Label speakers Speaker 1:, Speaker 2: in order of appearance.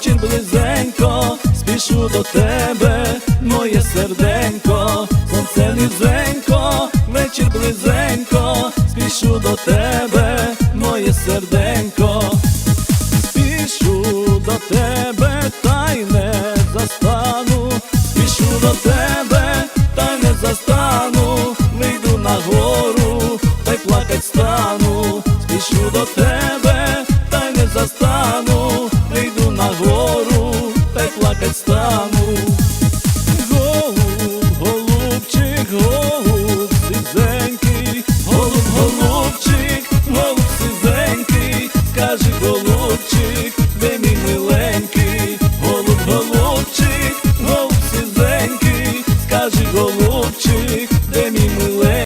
Speaker 1: Чин близенько, спішу до тебе, моє серденько, сонце низенько, вечір близенько, спішу до тебе, моє серденько, спішу до тебе, та й не застану, спішу до тебе, та й не застану, вийду на гору, та й плакать стану, спішу до тебе, та й не застану. long